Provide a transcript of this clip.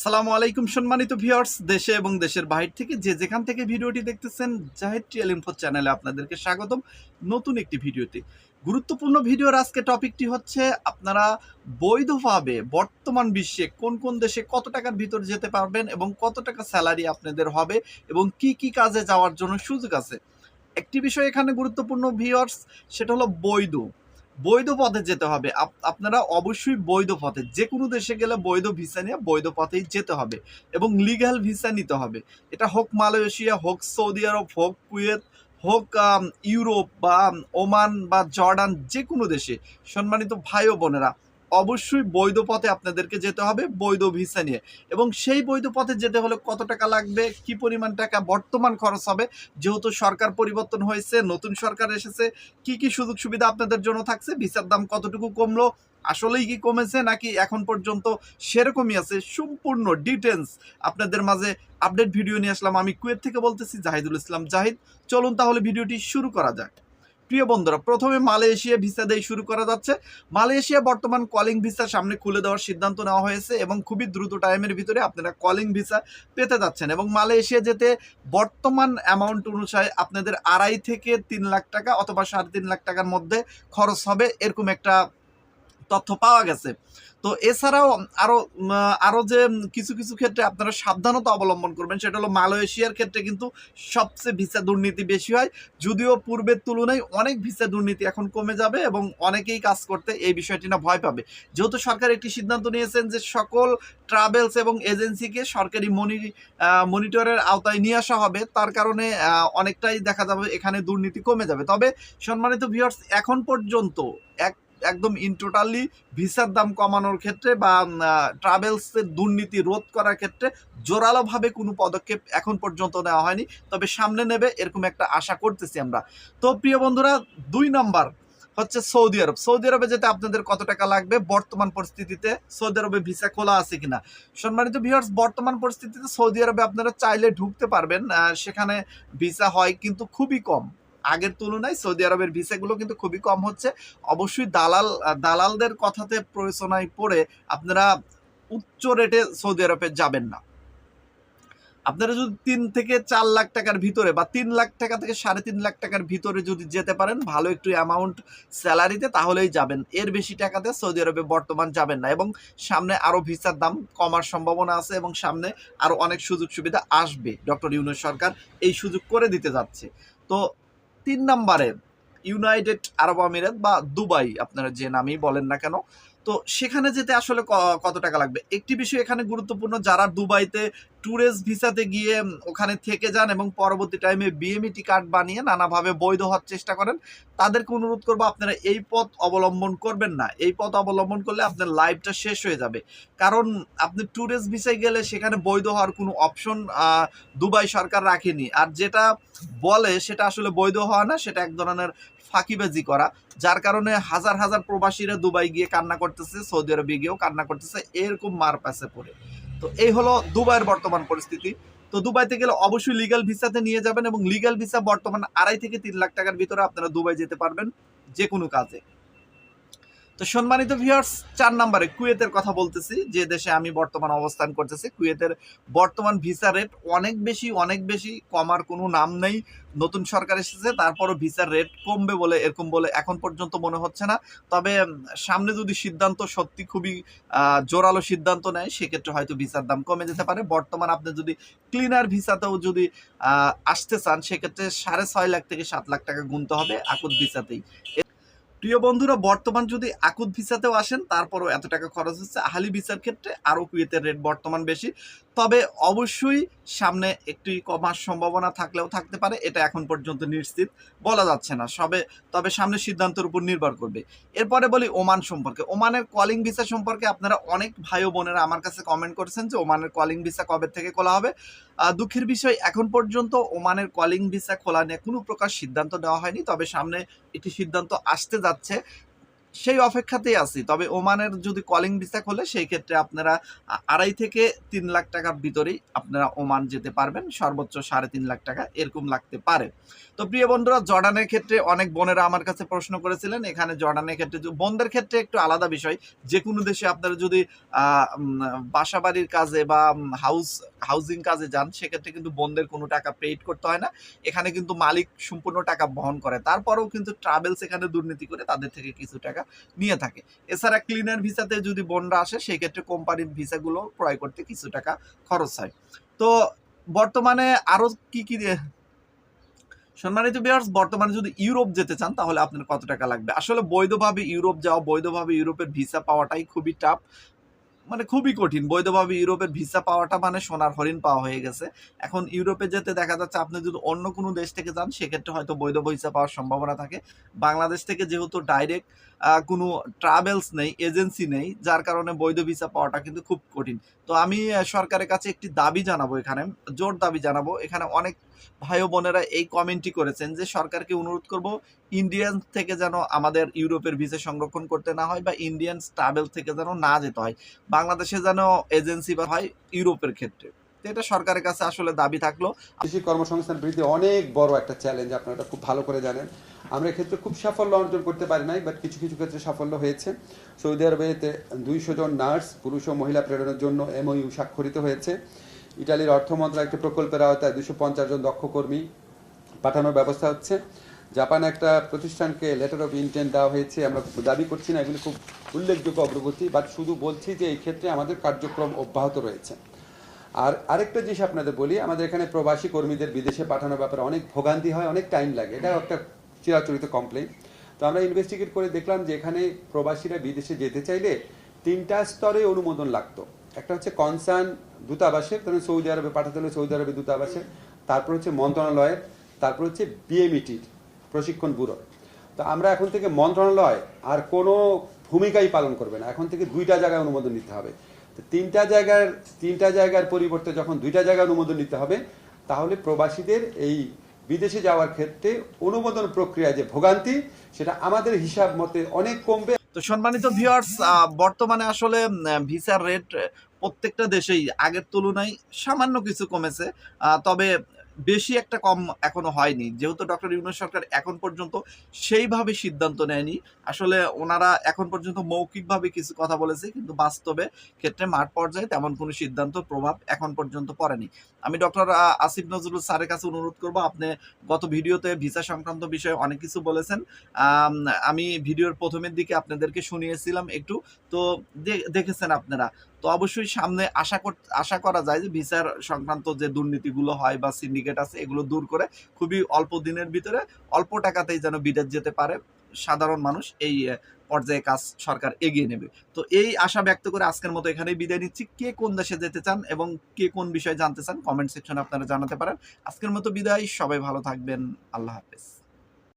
আসসালামু আলাইকুম সম্মানিত ভিউয়ার্স, দেশে এবং দেশের বাহির থেকে যে যেখান থেকে ভিডিওটি দেখতেছেন, জাহিদ টিএল ইনফো চ্যানেলে আপনাদেরকে স্বাগতম নতুন একটি ভিডিওতে। গুরুত্বপূর্ণ ভিডিওর আজকে টপিকটি হচ্ছে, আপনারা বৈধভাবে বর্তমান বিশ্বে কোন কোন দেশে কত টাকার ভিতর যেতে পারবেন এবং কত টাকা স্যালারি আপনাদের হবে এবং কি কি কাজে যাওয়ার জন্য সুযোগ আছে। একটি বিষয় এখানে গুরুত্বপূর্ণ ভিউয়ার্স, সেটা হলো বৈধ। বৈধ পথে যেতে হবে। আপ- আপনারা অবশ্যই বৈধ পথে যে কোনো দেশে গেলে বৈধ ভিসা নিয়ে বৈধ পথেই যেতে হবে এবং লিগ্যাল ভিসা নিতে হবে। এটা হোক মালয়েশিয়া, হোক সৌদি আরব, হোক কুয়েত, হোক ইউরোপ বা ওমান বা জর্ডান যে কোনো দেশে সম্মানিত ভাই ও বোনেরা অবশ্যই বৈধ পথে আপনাদেরকে যেতে হবে, বৈধ ভিসা নিয়ে। এবং সেই বৈধ পথে যেতে হলে কত টাকা লাগবে, কি পরিমাণ টাকা বর্তমান খরচ হবে, যেহেতু সরকার পরিবর্তন হয়েছে, নতুন সরকার এসেছে, কি কি সুযোগ সুবিধা আপনাদের জন্য থাকছে, ভিসার দাম কতটুকু কমলো, আসলেই কি কমেছে, নাকি এখন পর্যন্ত সেরকমই আছে, সম্পূর্ণ ডিটেলস আপনাদের মাঝে আপডেট ভিডিও নিয়ে আসলাম। আমি কুয়েত থেকে বলতেছি, জাহিদুল ইসলাম জাহিদ। চলুন তাহলে ভিডিওটি শুরু করা যাক। প্রিয় বন্ধুরা, প্রথমে মালয়েশিয়া ভিসা দিয়ে শুরু করা যাচ্ছে। মালয়েশিয়া বর্তমান কলিং ভিসা সামনে খুলে দেওয়ার সিদ্ধান্ত নেওয়া হয়েছে এবং খুবই দ্রুত টাইমের ভিতরে আপনারা কলিং ভিসা পেতে যাচ্ছেন এবং মালয়েশিয়া যেতে বর্তমান অ্যামাউন্ট অনুসারে আপনাদের আড়াই থেকে তিন লাখ টাকা অথবা সাড়ে তিন লাখ টাকার মধ্যে খরচ হবে, এরকম একটা তথ্য পাওয়া গেছে। তো এছাড়াও আরও উম, আরও যে কিছু কিছু ক্ষেত্রে আপনারা সাবধানতা অবলম্বন করবেন সেটা হলো মালয়েশিয়ার ক্ষেত্রে কিন্তু সবচেয়ে ভিসা দুর্নীতি বেশি হয়। যদিও পূর্বের তুলনায় অনেক ভিসা দুর্নীতি এখন কমে যাবে এবং অনেকেই কাজ করতে এই বিষয়টি না ভয় পাবে। যেহেতু সরকার একটি সিদ্ধান্ত নিয়েছেন যে সকল ট্রাভেলস এবং এজেন্সিকে সরকারি মনি মনিটরের আওতায় নিয়ে আসা হবে তার কারণে অনেকটাই দেখা যাবে এখানে দুর্নীতি কমে যাবে। তবে সম্মানিত ভিউয়ার্স এখন পর্যন্ত এক একদম ইন টোটালি ভিসার দাম কমানোর ক্ষেত্রে বা ট্রাভেলসের দুর্নীতি রোধ করার ক্ষেত্রে জোরালোভাবে কোনো পদক্ষেপ এখন পর্যন্ত নেওয়া হয়নি। তবে সামনে নেবে এরকম একটা আশা করতেছি আমরা। তো প্রিয় বন্ধুরা, দুই নম্বর হচ্ছে সৌদি আরব। সৌদি আরবে যেতে আপনাদের কত টাকা লাগবে? বর্তমান পরিস্থিতিতে সৌদি আরবে ভিসা খোলা আছে কিনা? সম্মানিত ভিউয়ার্স বর্তমান পরিস্থিতিতে সৌদি আরবে আপনারা চাইলে ঢুকতে পারবেন। সেখানে ভিসা হয় কিন্তু খুবই কম। আগের তুলনায় সৌদি আরবের ভিসাগুলো কিন্তু খুবই কম হচ্ছে। অবশ্যই দালাল, দালালদের কথাতে প্রয়োজনায় পড়ে আপনারা উচ্চ রেটে সৌদি আরবে যাবেন না। আপনারা যদি তিন থেকে চার লাখ টাকার ভিতরে বা তিন লাখ টাকা থেকে সাড়ে তিন লাখ টাকার ভিতরে যদি যেতে পারেন, ভালো একটু অ্যামাউন্ট স্যালারিতে তাহলেই যাবেন। এর বেশি টাকাতে সৌদি আরবে বর্তমান যাবেন না এবং সামনে আরও ভিসার দাম কমার সম্ভাবনা আছে এবং সামনে আরও অনেক সুযোগ সুবিধা আসবে। ডক্টর ইউনুস সরকার এই সুযোগ করে দিতে যাচ্ছে। তো তিন নম্বরে ইউনাইটেড আরব আমিরাত বা দুবাই, আপনারা যে নামেই বলেন না কেন। তো সেখানে যেতে আসলে কত টাকা লাগবে? একটি বিষয় এখানে গুরুত্বপূর্ণ, যারা দুবাইতে ট্যুরিস্ট ভিসাতে গিয়ে ওখানে থেকে যান এবং পরবর্তী টাইমে বিএমইটি কার্ড বানিয়ে নানাভাবে বৈধ হওয়ার চেষ্টা করেন। তাদেরকে অনুরোধ করব, আপনারা এই পথ অবলম্বন করবেন না। এই পথ অবলম্বন করলে আপনার লাইফটা শেষ হয়ে যাবে। কারণ আপনি ট্যুরিস্ট ভিসায় গেলে সেখানে বৈধ হওয়ার কোনো অপশন দুবাই সরকার রাখেনি। আর যেটা বলে, সেটা আসলে বৈধ হওয়া না, সেটা এক ধরনের ফাঁকিবাজি করা। যার কারণে হাজার হাজার প্রবাসীরা দুবাই গিয়ে কান্না করতেছে, সৌদি আরবে গিয়েও কান্না করতেছে, এরকম মার পাশে পড়ে। তো এই হলো দুবাইয়ের বর্তমান পরিস্থিতি। তো দুবাইতে গেলে অবশ্যই লিগাল ভিসাতে নিয়ে যাবেন এবং লিগাল ভিসা বর্তমান আড়াই থেকে তিন লাখ টাকার ভিতরে আপনারা দুবাই যেতে পারবেন যে কোনো কাজে। তো সম্মানিত ভিউয়ার্স চার নম্বরে কুয়েতের কথা বলতেছি, যে দেশে আমি বর্তমান অবস্থান করতেছি। কুয়েতের বর্তমান ভিসা রেট অনেক বেশি অনেক বেশি কমার কোনো নাম নেই। নতুন সরকার এসেছে, তারপরও ভিসার রেট কমবে বলে, এরকম বলে এখন পর্যন্ত মনে হচ্ছে না। তবে সামনে যদি সিদ্ধান্ত সত্যি খুবই জোরালো সিদ্ধান্ত নেয়, সেক্ষেত্রে হয়তো ভিসার দাম কমে যেতে পারে। বর্তমান আপনি যদি ক্লিনার ভিসাতেও যদি আসতে চান, সেক্ষেত্রে সাড়ে ছয় লাখ থেকে সাত লাখ টাকা গুনতে হবে, আকুত ভিসাতেই প্রিয় বন্ধুরা, বর্তমান যদি আকুদ ভিসাতেও আসেন, তারপরও এত টাকা খরচ হচ্ছে। আহালি ভিসার ক্ষেত্রে আরও কুয়েতের রেট বর্তমান বেশি। তবে অবশ্যই সামনে একটি কমার সম্ভাবনা থাকলেও থাকতে পারে, এটা এখন পর্যন্ত নিশ্চিত বলা যাচ্ছে না। সবে, তবে সামনে সিদ্ধান্তের উপর নির্ভর করবে। এরপরে বলি ওমান সম্পর্কে। ওমানের কলিং ভিসা সম্পর্কে আপনারা অনেক ভাই বোনেরা আমার কাছে কমেন্ট করেছেন যে ওমানের কলিং ভিসা কবে থেকে খোলা হবে। দুঃখের বিষয়, এখন পর্যন্ত ওমানের কলিং ভিসা খোলা নিয়ে কোনো প্রকার সিদ্ধান্ত নেওয়া হয়নি, তবে সামনে একটি সিদ্ধান্ত আসতে যাচ্ছে। সেই অপেক্ষাতেই আছি। তবে ওমানের যদি কলিং ভিসা খোলে সেই ক্ষেত্রে আপনারা আড়াই থেকে তিন লাখ টাকার ভিতরেই আপনারা ওমান যেতে পারবেন। সর্বোচ্চ সাড়ে তিন লাখ টাকা এরকম লাগতে পারে। তো প্রিয় বন্ধুরা জর্ডানের ক্ষেত্রে অনেক বোনেরা আমার কাছে প্রশ্ন করেছিলেন। এখানে জর্ডানের ক্ষেত্রে বোনদের ক্ষেত্রে একটু আলাদা বিষয়। যে কোনো দেশে আপনারা যদি আহ, উম, বাসা বাড়ির কাজে বা হাউস হাউজিং কাজে যান সেক্ষেত্রে কিন্তু বোনদের কোনো টাকা পেইড করতে হয় না। এখানে কিন্তু মালিক সম্পূর্ণ টাকা বহন করে। তারপরেও কিন্তু ট্রাভেলস এখানে দুর্নীতি করে তাদের থেকে কিছু টাকা নিয়ে থাকে। এছাড়া ক্লিনার ভিসাতে যদি বোনরা আসে সেই ক্ষেত্রে কোম্পানির ভিসাগুলো ক্রয় করতে কিছু টাকা খরচ হয়। তো বর্তমানে আরও কি কি সম্মানিত বিয়ার্স বর্তমানে যদি ইউরোপ যেতে চান, তাহলে আপনার কত টাকা লাগবে? আসলে বৈধভাবে ইউরোপ যাওয়া, বৈধভাবে ইউরোপের ভিসা পাওয়াটাই খুবই টাফ মানে খুবই কঠিন। বৈধভাবে ইউরোপের ভিসা পাওয়াটা মানে সোনার হরিণ পাওয়া হয়ে গেছে। এখন ইউরোপে যেতে দেখা যাচ্ছে আপনি যদি অন্য কোনো দেশ থেকে যান, সেক্ষেত্রে হয়তো বৈধ ভিসা পাওয়ার সম্ভাবনা থাকে। বাংলাদেশ থেকে যেহেতু ডাইরেক্ট কোনো ট্রাভেলস নেই এজেন্সি নেই, যার কারণে বৈধ ভিসা পাওয়াটা কিন্তু খুব কঠিন। তো আমি সরকারের কাছে একটি দাবি জানাব এখানে, জোর দাবি জানাব। এখানে অনেক ভাই বোনেরা এই কমেন্টটি করেছেন যে, সরকারকে অনুরোধ করব ইন্ডিয়ান থেকে যেন আমাদের ইউরোপের ভিসা সংরক্ষণ করতে না হয় বা ইন্ডিয়ান ট্রাভেল থেকে যেন না যেতে হয়, বাংলাদেশে যেন এজেন্সি বা হয় ইউরোপের ক্ষেত্রে। এটা সরকারের কাছে আসলে দাবি থাকল। কৃষি কর্মসংস্থান বৃদ্ধি অনেক বড় একটা চ্যালেঞ্জ আপনারা খুব ভালো করে জানেন। আমরা এক্ষেত্রে খুব সাফল্য অর্জন করতে পারি নাই বাট কিছু কিছু ক্ষেত্রে সাফল্য হয়েছে। সৌদি আরবেতে দুইশো জন নার্স, পুরুষ ও মহিলা প্রেরণের জন্য এমওইউ স্বাক্ষরিত হয়েছে। ইটালির অর্থ একটি প্রকল্পের আওতায় দুশো পঞ্চাশ জন দক্ষ কর্মী পাঠানোর ব্যবস্থা হচ্ছে। জাপান একটা প্রতিষ্ঠানকে লেটার অফ ইন্টেন্ট দেওয়া হয়েছে, আমরা দাবি করছি না, এগুলো খুব উল্লেখযোগ্য অগ্রগতি বাট শুধু বলছি যে এই ক্ষেত্রে আমাদের কার্যক্রম অব্যাহত রয়েছে। আর আরেকটা জিনিস আপনাদের বলি, আমাদের এখানে প্রবাসী কর্মীদের বিদেশে পাঠানোর ব্যাপারে অনেক ভোগান্তি হয়, অনেক টাইম লাগে এটা একটা চিরাচরিত কমপ্লেন তো আমরা ইনভেস্টিগেট করে দেখলাম যে এখানে প্রবাসীরা বিদেশে যেতে চাইলে তিনটা স্তরে অনুমোদন লাগতো। একটা হচ্ছে কনসার্ন দূতাবাসের, ধরুন সৌদি আরবে পাঠাতে হলে সৌদি আরবে দূতাবাসের, তারপর হচ্ছে মন্ত্রণালয়ের, তারপর হচ্ছে বিএমইটির প্রশিক্ষণ ব্যুরো। তো আমরা এখন থেকে মন্ত্রণালয় আর কোনো ভূমিকাই পালন করবে না। এখন থেকে দুইটা জায়গায় অনুমোদন নিতে হবে। তো তিনটা জায়গার তিনটা জায়গার পরিবর্তে যখন দুইটা জায়গায় অনুমোদন নিতে হবে, তাহলে প্রবাসীদের এই বিদেশে যাওয়ার ক্ষেত্রে অনুমোদন প্রক্রিয়া যে ভোগান্তি, সেটা আমাদের হিসাব মতে অনেক কমবে। তো সম্মানিত ভিউয়ার্স বর্তমানে আসলে ভিসার রেট প্রত্যেকটা দেশেই আগের তুলনায় সামান্য কিছু কমেছে। তবে বেশি একটা কম এখনও হয়নি। যেহেতু ডক্টর ইউনুস সরকার এখন পর্যন্ত সেইভাবে সিদ্ধান্ত নেয়নি। আসলে ওনারা এখন পর্যন্ত মৌখিকভাবে কিছু কথা বলেছে, কিন্তু বাস্তবে ক্ষেত্রে মাঠ পর্যায়ে তেমন কোনো সিদ্ধান্ত, প্রভাব এখন পর্যন্ত পড়েনি। আমি ডক্টর আসিফ নজরুল স্যারের কাছে অনুরোধ করব, আপনি গত ভিডিওতে ভিসা সংক্রান্ত বিষয়ে অনেক কিছু বলেছেন। আমি ভিডিওর প্রথমের দিকে আপনাদেরকে শুনিয়েছিলাম একটু। তো দেখেছেন আপনারা। তো অবশ্যই সামনে আশা আশা করা যায় যে ভিসার সংক্রান্ত যে দুর্নীতিগুলো হয় বা সিন্ডিকেট আছে, এগুলো দূর করে খুবই অল্প দিনের ভিতরে অল্প টাকাতেই যেন বিদেশ যেতে পারে সাধারণ মানুষ, এই পর্যায়ে কাজ সরকার এগিয়ে নেবে। তো এই আশা ব্যক্ত করে আজকের মতো এখানেই বিদায় নিচ্ছি। কে কোন দেশে যেতে চান এবং কে কোন বিষয়ে জানতে চান কমেন্ট সেকশনে আপনারা জানাতে পারেন। আজকের মতো বিদায়, সবাই ভালো থাকবেন, আল্লাহ হাফেজ।